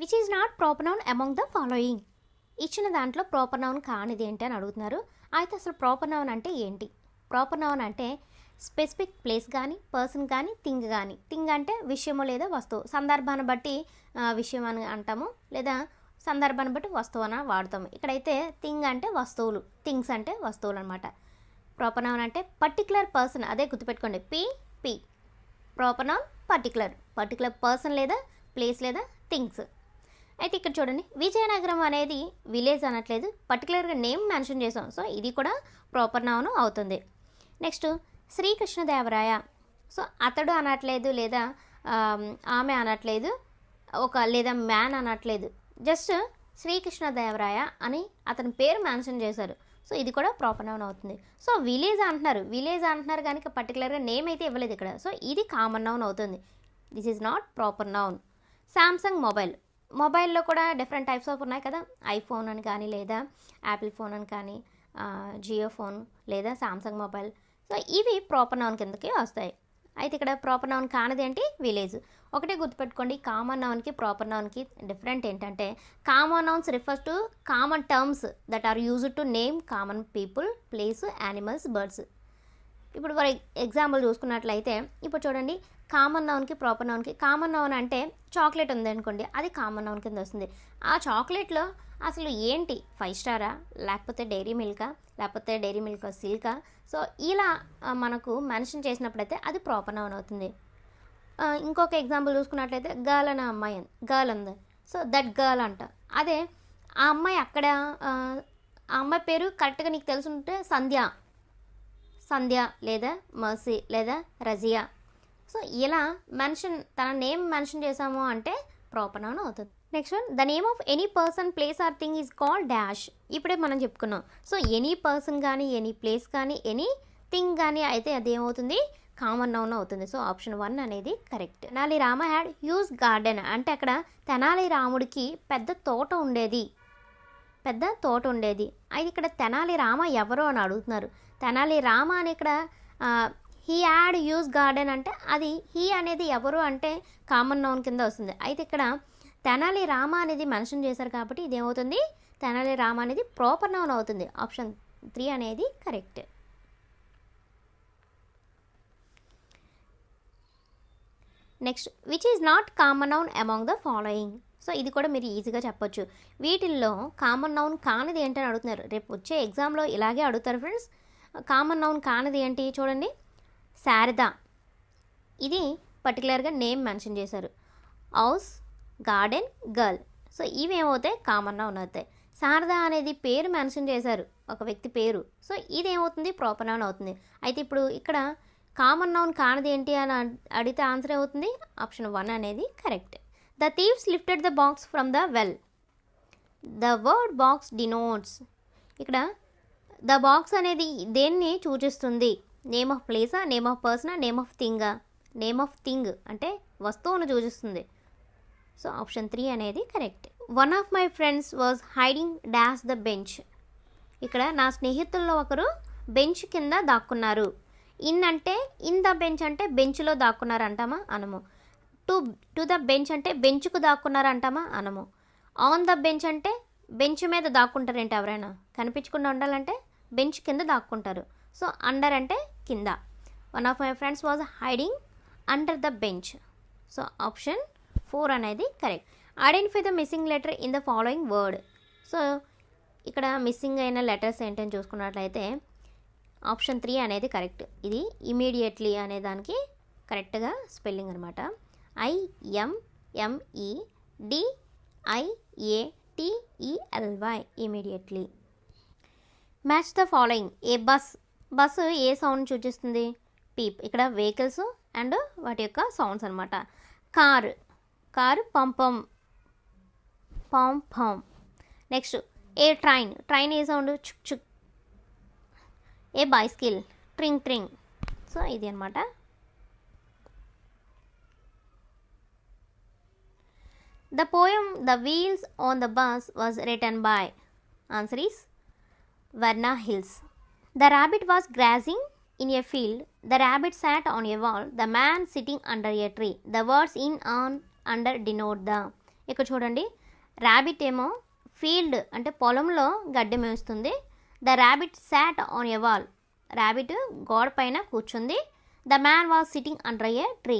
Which is not proper noun among the following ఇచ్చిన దాంట్లో proper noun కానిది ఏంటి అని అడుగుతున్నారు. అయితే అసలు ప్రాపర్ నౌన్ అంటే ఏంటి? ప్రాపర్ నౌన్ అంటే స్పెసిఫిక్ ప్లేస్ కానీ పర్సన్ కానీ థింగ్ కానీ థింగ్ అంటే విషయము లేదా వస్తువు. సందర్భాన్ని బట్టి విషయం అని అంటాము. లేదా సందర్భాన్ని బట్టి వస్తువు అని వాడతాము. ఇక్కడైతే థింగ్ అంటే వస్తువులు. థింగ్స్ అంటే వస్తువులు అనమాట ప్రాపర్ నౌన్ అంటే పర్టికులర్ పర్సన్ అదే గుర్తుపెట్టుకోండి. P P proper noun particular particular person లేదా ప్లేస్ లేదా థింగ్స్ అయితే ఇక్కడ చూడండి విజయనగరం అనేది విలేజ్ అనట్లేదు. పర్టికులర్గా నేమ్ మెన్షన్ చేసాం సో ఇది కూడా ప్రాపర్ నౌన్ అవుతుంది. నెక్స్ట్ శ్రీకృష్ణదేవరాయ. సో అతడు అనట్లేదు లేదా ఆమె అనట్లేదు ఒక లేదా మ్యాన్ అనట్లేదు. జస్ట్ శ్రీకృష్ణదేవరాయ అని అతని పేరు మెన్షన్ చేశారు. సో ఇది కూడా ప్రాపర్ నౌన్ అవుతుంది. సో విలేజ్ అంటున్నారు. విలేజ్ అంటున్నారు కానీ పర్టికులర్గా నేమ్ అయితే ఇవ్వలేదు ఇక్కడ. సో ఇది కామన్ నౌన్ అవుతుంది. This is not proper noun Samsung mobile మొబైల్లో కూడా డిఫరెంట్ టైప్స్ ఆఫ్ ఉన్నాయి కదా. ఐఫోన్ అని కానీ లేదా యాపిల్ ఫోన్ అని కానీ జియో ఫోన్ లేదా సామ్సంగ్ మొబైల్. సో ఇవి ప్రాపర్ నౌన్ కిందకి వస్తాయి. అయితే ఇక్కడ ప్రాపర్ నౌన్ కానిది ఏంటి? విలేజ్. ఒకటే గుర్తుపెట్టుకోండి కామన్ నౌన్కి ప్రాపర్ నౌన్కి డిఫరెంట్ ఏంటంటే common nouns refers to common terms that are used to name common people place animals birds. ఇప్పుడు ఫర్ ఎగ్జాంపుల్ చూసుకున్నట్లయితే ఇప్పుడు చూడండి కామన్ నౌన్కి ప్రాపర్ నౌన్కి కామన్ నౌన్ అంటే చాక్లెట్ ఉంది అనుకోండి అది కామన్ నౌన్ కింద వస్తుంది. ఆ చాక్లెట్లో అసలు ఏంటి? ఫైవ్ స్టారా లేకపోతే డైరీ మిల్కా లేకపోతే డైరీ మిల్క్ సిల్కా సో ఇలా మనకు మెన్షన్ చేసినప్పుడైతే అది ప్రాపర్ నౌన్ అవుతుంది. ఇంకొక ఎగ్జాంపుల్ చూసుకున్నట్లయితే గర్ల్ అనే అమ్మాయి గర్ల్ ఉంది. సో దట్ గర్ల్ అంట. అదే ఆ అమ్మాయి అక్కడ ఆ, ఆ అమ్మాయి పేరు కరెక్ట్గా నీకు తెలుసుంటే సంధ్య. సంధ్య లేదా మర్సీ లేదా రజియా. సో ఇలా మెన్షన్ తన నేమ్ మెన్షన్ చేసాము అంటే ప్రాపర్ అవుతుంది. Next one the name of any person place or thing is call dash ఇప్పుడే మనం చెప్పుకున్నాం. సో ఎనీ పర్సన్ కానీ ఎనీ ప్లేస్ కానీ ఎనీ థింగ్ కానీ అయితే అది ఏమవుతుంది? కామన్ నౌన్ అవుతుంది. సో ఆప్షన్ వన్ అనేది correct Tenali Rama had huge garden అంటే అక్కడ తెనాలి రాముడికి పెద్ద తోట ఉండేది. పెద్ద తోట ఉండేది. అయితే ఇక్కడ తెనాలి రామ ఎవరు అని అడుగుతున్నారు? తెనాలి రామ అని ఇక్కడ హీ యాడ్ యూజ్ గార్డెన్ అంటే అది హీ అనేది ఎవరు అంటే కామన్ నౌన్ కింద వస్తుంది. అయితే ఇక్కడ తెనాలి రామ అనేది మెన్షన్ చేశారు కాబట్టి ఇది ఏమవుతుంది తెనాలి రామ అనేది ప్రాపర్ నౌన్ అవుతుంది. ఆప్షన్ త్రీ అనేది correct next which is not common noun among the following so ఇది కూడా మీరు ఈజీగా చెప్పొచ్చు. వీటిల్లో కామన్ నౌన్ కానిది ఏంటని అడుగుతున్నారు. రేపు వచ్చే ఎగ్జామ్లో ఇలాగే అడుగుతారు ఫ్రెండ్స్ కామన్ నౌన్ కానిది ఏంటి చూడండి. శారద. ఇది పర్టికులర్గా నేమ్ మెన్షన్ చేశారు. House garden girl. సో ఇవేమవుతాయి? కామన్ నౌన్ అవుతాయి. శారద అనేది పేరు మెన్షన్ చేశారు. ఒక వ్యక్తి పేరు. సో ఇది ఏమవుతుంది ప్రాపర్ నౌన్ అవుతుంది. అయితే ఇప్పుడు ఇక్కడ కామన్ నౌన్ కానిది ఏంటి అని అడిగితే ఆన్సర్ ఏమవుతుంది? ఆప్షన్ వన్ అనేది correct. The thieves lifted the box from the well. The word box denotes. ఇక్కడ ద బాక్స్ అనేది దేన్ని సూచిస్తుంది? నేమ్ ఆఫ్ ప్లేసా? నేమ్ ఆఫ్ పర్సనా? నేమ్ ఆఫ్ థింగా? నేమ్ ఆఫ్ థింగ్ అంటే వస్తువును సూచిస్తుంది. సో ఆప్షన్ త్రీ అనేది correct. One of my friends was hiding dash the bench. ఇక్కడ నా స్నేహితుల్లో ఒకరు బెంచ్ కింద దాక్కున్నారు. ఇన్ అంటే ఇన్ ద బెంచ్ అంటే బెంచ్లో దాక్కున్నారు అంటామా అనము. టు టు ద బెంచ్ అంటే బెంచ్కు దాక్కున్నారు అంటామా అనము. ఆన్ ద బెంచ్ అంటే బెంచ్ మీద దాక్కుంటారేంటి ఎవరైనా? కనిపించకుండా ఉండాలంటే? బెంచ్ కింద దాక్కుంటారు. సో అండర్ అంటే కింద. One of my friends was hiding under the bench so option four అనేది correct identify the missing letter in the following word so ఇక్కడ మిస్సింగ్ అయిన లెటర్స్ ఏంటని చూసుకున్నట్లయితే ఆప్షన్ త్రీ అనేది కరెక్ట్ ఇది ఇమీడియట్లీ అనే దానికి కరెక్ట్గా స్పెల్లింగ్ అనమాట ఐఎంఎంఈ డిఐఏటిఈఎల్వై immediately match the following A bus bus A sound సూచిస్తుంది? పీప్ ఇక్కడ వెహికల్స్ అండ్ వాటి యొక్క సౌండ్స్ అనమాట కారు కారు పంపం పం పం next a train train a sound చుక్ చుక్ ఏ బైస్కిల్ ట్రింగ్ ట్రింగ్ సో ఇది అనమాట the poem the wheels on the bus was written by answer is Varna Hills. The rabbit was grazing in a field. The rabbit sat on a wall. The man sitting under a tree. The words in, on, under denote the ఇక్కడ చూడండి rabbit ఏమో field అంటే పొలంలో గడ్డి మేస్తుంది the rabbit sat on a wall rabbit గోడ పైన కూర్చుంది the man was sitting under a tree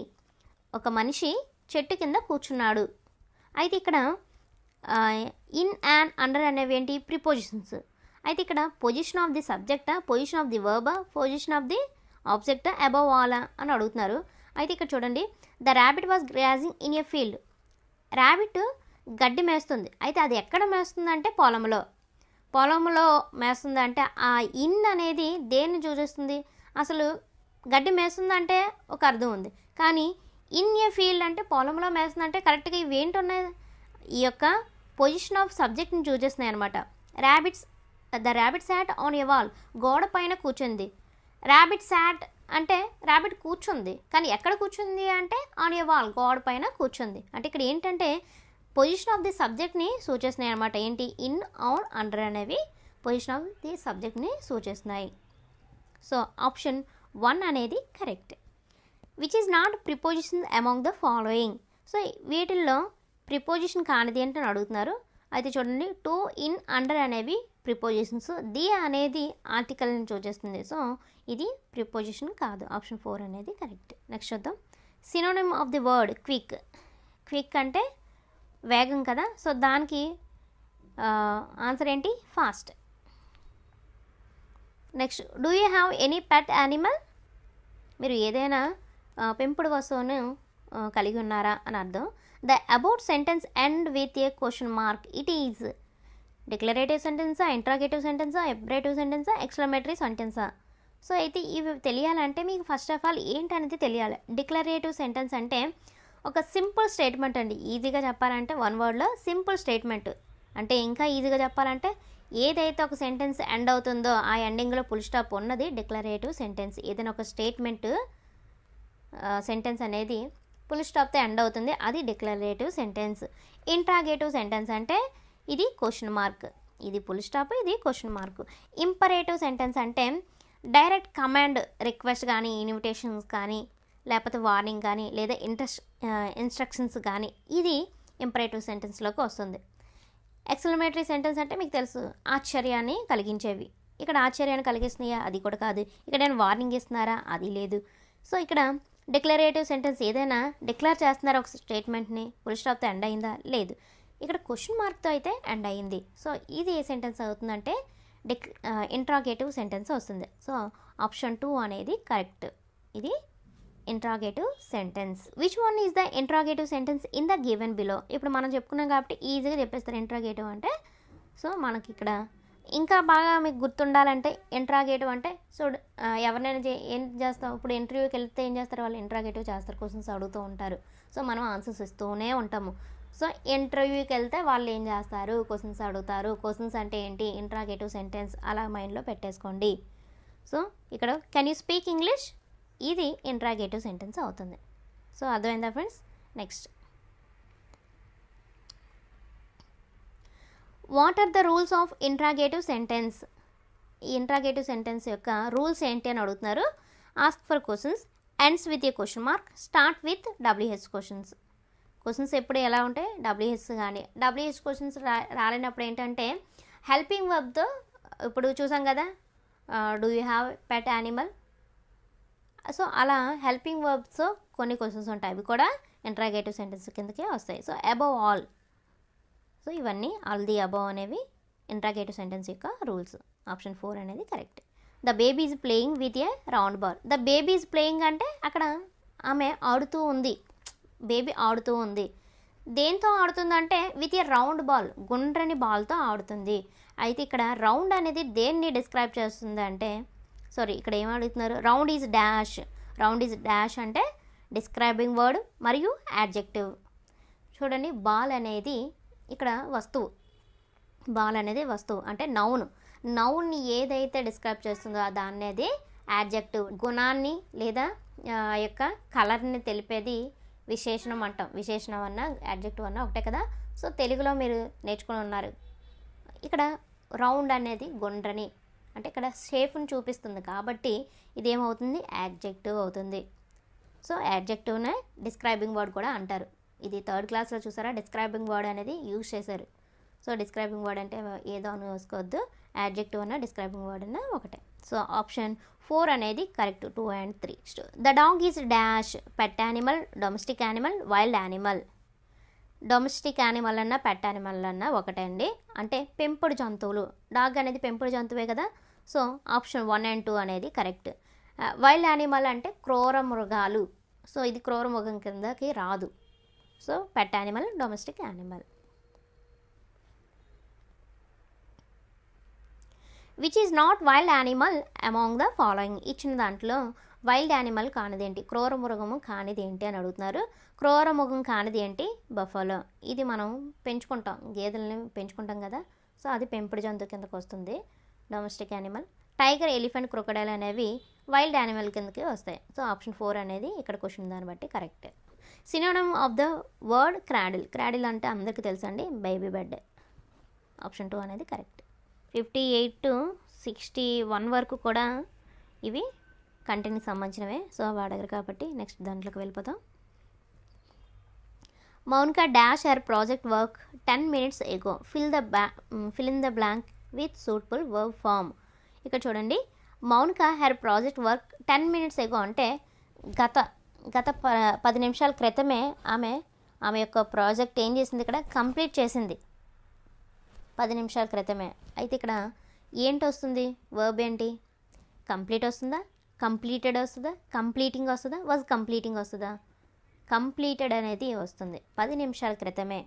ఒక మనిషి చెట్టు కింద కూర్చున్నాడు అయితే ఇక్కడ ఇన్ అండ్ అండర్ అనేవి ఏంటి ప్రిపోజిషన్స్ అయితే ఇక్కడ పొజిషన్ ఆఫ్ ది సబ్జెక్టా position of the Warba position of the object above ఆలా అని అడుగుతున్నారు. అయితే ఇక్కడ చూడండి the rabbit was grazing in a field rabbit గడ్డి మేస్తుంది. అయితే అది ఎక్కడ మేస్తుంది అంటే పొలంలో. పొలంలో మేస్తుంది అంటే ఆ ఇన్ అనేది దేన్ని సూచిస్తుంది? అసలు గడ్డి మేస్తుందంటే ఒక అర్థం ఉంది. కానీ ఇన్ ఏ ఫీల్డ్ అంటే పొలంలో మేస్తుందంటే కరెక్ట్గా ఇవి ఏంటి ఉన్నాయి? ఈ యొక్క పొజిషన్ ఆఫ్ సబ్జెక్ట్ని చూసేస్తున్నాయి అనమాట rabbits the rabbit sat on a wall గోడ పైన కూర్చుంది. ర్యాబిట్ శాట్ అంటే ర్యాబిట్ కూర్చుంది కానీ ఎక్కడ కూర్చుంది అంటే ఆన్ ఏ వాల్ గోడ పైన కూర్చుంది. అంటే ఇక్కడ ఏంటంటే పొజిషన్ ఆఫ్ ది సబ్జెక్ట్ని సూచిస్తున్నాయి అనమాట ఏంటి? ఇన్ ఆన్ అండర్ అనేవి పొజిషన్ ఆఫ్ ది సబ్జెక్ట్ని సూచిస్తున్నాయి. సో ఆప్షన్ వన్ అనేది correct which is not preposition among the following so వీటిల్లో ప్రిపోజిషన్ కానిది ఏంటని అడుగుతున్నారు. అయితే చూడండి టు ఇన్ అండర్ అనేవి ప్రిపోజిషన్స్ ది అనేది ఆర్టికల్ని చూచేస్తుంది. సో ఇది ప్రిపోజిషన్ కాదు. ఆప్షన్ ఫోర్ అనేది కరెక్ట్ నెక్స్ట్ చూద్దాం. Synonym of the word quick quick అంటే వేగం కదా? సో దానికి ఆన్సర్ ఏంటి? Fast next do you have any pet animal మీరు ఏదైనా పెంపుడు వస్తువును కలిగి ఉన్నారా అని అర్థం. The about sentence end with a question mark it is declarative సెంటెన్సా interrogative సెంటెన్సా ఎబ్రేటివ్ సెంటెన్సా ఎక్స్క్లమేటరీ సెంటెన్సా సో అయితే ఇవి తెలియాలంటే మీకు ఫస్ట్ ఆఫ్ ఆల్ ఏంటనేది తెలియాలి. డిక్లరేటివ్ సెంటెన్స్ అంటే ఒక సింపుల్ స్టేట్మెంట్ అండి. ఈజీగా చెప్పాలంటే వన్ వర్డ్లో సింపుల్ స్టేట్మెంట్ అంటే ఇంకా ఈజీగా చెప్పాలంటే ఏదైతే ఒక సెంటెన్స్ ఎండ్ అవుతుందో ఆ ఎండింగ్లో ఫుల్ స్టాప్ ఉన్నది డిక్లరేటివ్ సెంటెన్స్ ఏదైనా ఒక స్టేట్మెంట్ సెంటెన్స్ అనేది ఫుల్ స్టాప్తో ఎండ్ అవుతుంది. అది డిక్లరేటివ్ సెంటెన్స్ ఇంట్రాగేటివ్ సెంటెన్స్ అంటే ఇది క్వశ్చన్ మార్క్ ఇది ఫుల్ స్టాప్ ఇది క్వశ్చన్ మార్క్ ఇంపరేటివ్ సెంటెన్స్ అంటే డైరెక్ట్ కమాండ్ రిక్వెస్ట్ కానీ ఇన్విటేషన్స్ కానీ లేకపోతే వార్నింగ్ కానీ లేదా ఇంట్రెస్ట్ ఇన్స్ట్రక్షన్స్ కానీ ఇది ఇంపరేటివ్ సెంటెన్స్లోకి వస్తుంది. ఎక్స్క్లమేటరీ సెంటెన్స్ అంటే మీకు తెలుసు ఆశ్చర్యాన్ని కలిగించేవి. ఇక్కడ ఆశ్చర్యాన్ని కలిగిస్తున్నాయా? అది కూడా కాదు. ఇక్కడ నేను వార్నింగ్ ఇస్తున్నారా? అది లేదు. సో ఇక్కడ డిక్లరేటివ్ సెంటెన్స్ ఏదైనా డిక్లేర్ చేస్తున్నారా ఒక స్టేట్మెంట్ని ఫుల్ స్టాప్తో ఎండ్ అయిందా? లేదు. ఇక్కడ క్వశ్చన్ మార్క్తో అయితే ఎండ్ అయింది సో ఇది ఏ సెంటెన్స్ అవుతుందంటే డిక్ ఇంట్రాగేటివ్ సెంటెన్స్ వస్తుంది. సో ఆప్షన్ టూ అనేది కరెక్ట్ ఇది interrogative sentence which one is the interrogative sentence in the given below ఇప్పుడు మనం చెప్పుకున్నాం కాబట్టి ఈజీగా చెప్పేస్తారు ఇంట్రాగేటివ్ అంటే. సో మనకి ఇక్కడ ఇంకా బాగా మీకు గుర్తుండాలంటే ఇంట్రాగేటివ్ అంటే సో ఎవరినైనా చే- ఏం చేస్తాం ఇప్పుడు ఇంటర్వ్యూకి వెళ్తే ఏం చేస్తారు? వాళ్ళు ఇంట్రాగేటివ్ చేస్తారు క్వశ్చన్స్ అడుగుతూ ఉంటారు. సో మనం ఆన్సర్స్ ఇస్తూనే ఉంటాము. సో ఇంటర్వ్యూకి వెళ్తే వాళ్ళు ఏం చేస్తారు? క్వశ్చన్స్ అడుగుతారు. క్వశ్చన్స్ అంటే ఏంటి? ఇంట్రాగేటివ్ సెంటెన్స్ అలా మైండ్లో పెట్టేసుకోండి. సో ఇక్కడ కెన్ యూ స్పీక్ ఇంగ్లీష్ ఇది ఇంట్రాగేటివ్ సెంటెన్స్ అవుతుంది. సో అర్థమైందా friends? Next. What are the rules of interrogative sentence ఈ ఇంట్రాగేటివ్ సెంటెన్స్ యొక్క రూల్స్ ఏంటి అని అడుగుతున్నారు. Ask for questions ends with a question mark start with W H questions questions ఎప్పుడు ఎలా ఉంటాయి డబ్ల్యూహెచ్ కానీ డబ్ల్యూహెచ్ క్వశ్చన్స్ రా రాలేనప్పుడు ఏంటంటే హెల్పింగ్ వర్బ్తో ఇప్పుడు చూసాం కదా do you have pet animal so అలా హెల్పింగ్ వర్బ్స్ కొన్ని క్వశ్చన్స్ ఉంటాయి. అవి కూడా ఇంట్రాగేటివ్ సెంటెన్స్ కిందకే వస్తాయి. సో అబవ్ ఆల్ సో ఇవన్నీ ఆల్ ది అబవ్ అనేవి ఇంట్రాగేటివ్ సెంటెన్స్ యొక్క రూల్స్ ఆప్షన్ ఫోర్ అనేది correct the baby is playing with a round ball the baby is playing అంటే అక్కడ ఆమె ఆడుతూ ఉంది. బేబీ ఆడుతూ ఉంది. దేంతో ఆడుతుందంటే విత్ ఏ రౌండ్ బాల్ గుండ్రని బాల్తో ఆడుతుంది. అయితే ఇక్కడ రౌండ్ అనేది దేన్ని డిస్క్రైబ్ చేస్తుంది అంటే సారీ ఇక్కడ ఏం అడుగుతున్నారు? Round is dash. Round is dash అంటే డిస్క్రైబింగ్ వర్డ్ మరియు యాడ్జెక్టివ్ చూడండి బాల్ అనేది ఇక్కడ వస్తువు. బాల్ అనేది వస్తువు అంటే నౌన్. నౌన్ని ఏదైతే డిస్క్రైబ్ చేస్తుందో ఆ యాడ్జెక్టివ్ గుణాన్ని లేదా ఆ యొక్క కలర్ని తెలిపేది విశేషణం అంటాం. విశేషణం అన్న యాడ్జెక్టివ్ అన్న ఒకటే కదా? సో తెలుగులో మీరు నేర్చుకుని ఉన్నారు. ఇక్కడ రౌండ్ అనేది గుండ్రని అంటే ఇక్కడ షేప్ని చూపిస్తుంది. కాబట్టి ఇదేమవుతుంది? యాడ్జెక్టివ్ అవుతుంది. సో యాడ్జెక్టివ్నే డిస్క్రైబింగ్ వర్డ్ కూడా అంటారు. ఇది థర్డ్ క్లాస్లో చూసారా? డిస్క్రైబింగ్ వర్డ్ అనేది యూజ్ చేశారు. సో డిస్క్రైబింగ్ వర్డ్ అంటే ఏదో అని వేసుకోవద్దు. యాడ్జెక్టివ్ అన్న డిస్క్రైబింగ్ వర్డ్ అన్న ఒకటే. సో ఆప్షన్ ఫోర్ అనేది correct two and three. The dog is dash pet animal domestic animal wild animal domestic animal అన్న పెట్ యానిమల్ అన్న ఒకటే అండి. అంటే పెంపుడు జంతువులు. డాగ్ అనేది పెంపుడు జంతువే కదా? So option one and two అనేది కరెక్ట్. Uh, వైల్డ్ యానిమల్ అంటే క్రూర మృగాలు. సో ఇది క్రూర మృగం కిందకి రాదు. So pet animal domestic animal which is not wild animal among the following ఇచ్చిన దాంట్లో వైల్డ్ యానిమల్ కానిదేంటి? క్రూర మృగము కానిదేంటి అని అడుగుతున్నారు. క్రూర మృగం కానిదేంటి? బఫలో ఇది మనం పెంచుకుంటాం. గేదెలని పెంచుకుంటాం కదా. సో అది పెంపుడు జంతువు కిందకు వస్తుంది. Domestic animal tiger elephant crocodile అనేవి వైల్డ్ యానిమల్ కిందకి వస్తాయి. సో ఆప్షన్ ఫోర్ అనేది ఇక్కడ క్వశ్చన్ దాన్ని బట్టి correct synonym of the word cradle cradle అంటే అందరికీ తెలుసండి బేబీ బెడ్ ఆప్షన్ టూ అనేది correct fifty eight to sixty one వరకు కూడా ఇవి కంటెంట్కి సంబంధించినవే. సో అవి అడగరు కాబట్టి నెక్స్ట్ దాంట్లోకి వెళ్ళిపోతాం Mounika dash her project work ten minutes ago. Fill the bla fill in the blank with suitable work form. ఇక్కడ చూడండి. Mounika her project work ten minutes ago అంటే గత గత ప పది నిమిషాల క్రితమే ఆమె ఆమె యొక్క ప్రాజెక్ట్ ఏం చేసింది ఇక్కడ? కంప్లీట్ చేసింది. పది నిమిషాల క్రితమే. అయితే ఇక్కడ ఏంటి వస్తుంది వర్బ్ ఏంటి? కంప్లీట్ వస్తుందా? కంప్లీటెడ్ వస్తుందా? కంప్లీటింగ్ వస్తుందా? వాజ్ కంప్లీటింగ్ వస్తుందా? కంప్లీటెడ్ అనేది వస్తుంది. పది నిమిషాల క్రితమే.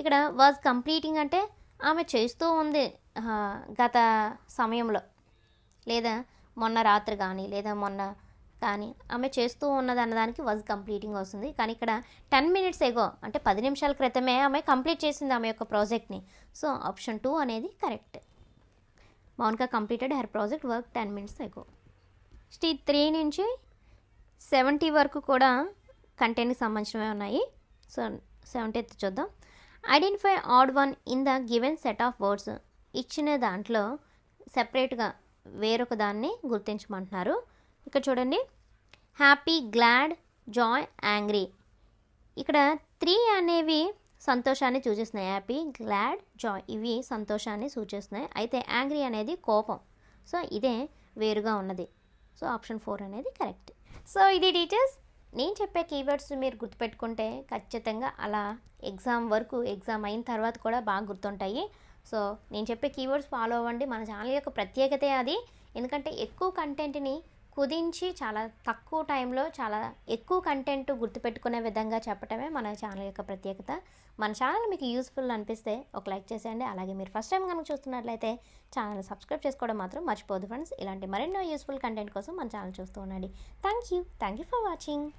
ఇక్కడ వాజ్ కంప్లీటింగ్ అంటే ఆమె చేస్తూ ఉంది గత సమయంలో. లేదా మొన్న రాత్రి కానీ లేదా మొన్న కానీ ఆమె చేస్తూ ఉన్నది అన్నదానికి వాజ్ కంప్లీటింగ్ వస్తుంది. కానీ ఇక్కడ టెన్ మినిట్స్ ఎగో అంటే పది నిమిషాల క్రితమే ఆమె కంప్లీట్ చేసింది ఆమె యొక్క ప్రాజెక్ట్ని సో ఆప్షన్ టూ అనేది correct Mounika completed her project work ten minutes ago sixty three నుంచి సెవెంటీ వరకు కూడా కంటెంట్కి సంబంధించినవి ఉన్నాయి. సో సెవెంటీ చూద్దాం. Identify odd one in the given set of words ఇచ్చిన దాంట్లో సెపరేట్గా వేరొక దాన్ని గుర్తించమంటున్నారు. ఇక్కడ చూడండి. హ్యాపీ గ్లాడ్ జాయ్ యాంగ్రీ ఇక్కడ త్రీ అనేవి సంతోషాన్ని సూచిస్తున్నాయి హ్యాపీ గ్లాడ్ జాయ్ ఇవి సంతోషాన్ని సూచిస్తున్నాయి. అయితే యాంగ్రీ అనేది కోపం. సో ఇదే వేరుగా ఉన్నది. సో ఆప్షన్ ఫోర్ అనేది కరెక్ట్ సో ఇది టీచర్స్ నేను చెప్పే కీవర్డ్స్ మీరు గుర్తుపెట్టుకుంటే ఖచ్చితంగా అలా ఎగ్జామ్ వరకు ఎగ్జామ్ అయిన తర్వాత కూడా బాగా గుర్తుంటాయి. సో నేను చెప్పే కీవర్డ్స్ ఫాలో అవ్వండి. మన ఛానల్ యొక్క ప్రత్యేకతే అది. ఎందుకంటే ఎక్కువ కంటెంట్ని కుదించి చాలా తక్కువ టైంలో చాలా ఎక్కువ కంటెంట్ గుర్తుపెట్టుకునే విధంగా చెప్పటమే మన ఛానల్ యొక్క ప్రత్యేకత. మన ఛానల్ మీకు యూస్ఫుల్ అనిపిస్తే ఒక లైక్ చేసేయండి. అలాగే మీరు ఫస్ట్ టైం కనుక చూస్తున్నట్లయితే ఛానల్ సబ్స్క్రైబ్ చేసుకోవడం మాత్రం మర్చిపోదు ఫ్రెండ్స్ ఇలాంటి మరెన్నో యూస్ఫుల్ కంటెంట్ కోసం మన ఛానల్ చూస్తూ ఉండండి. Thank you thank you for watching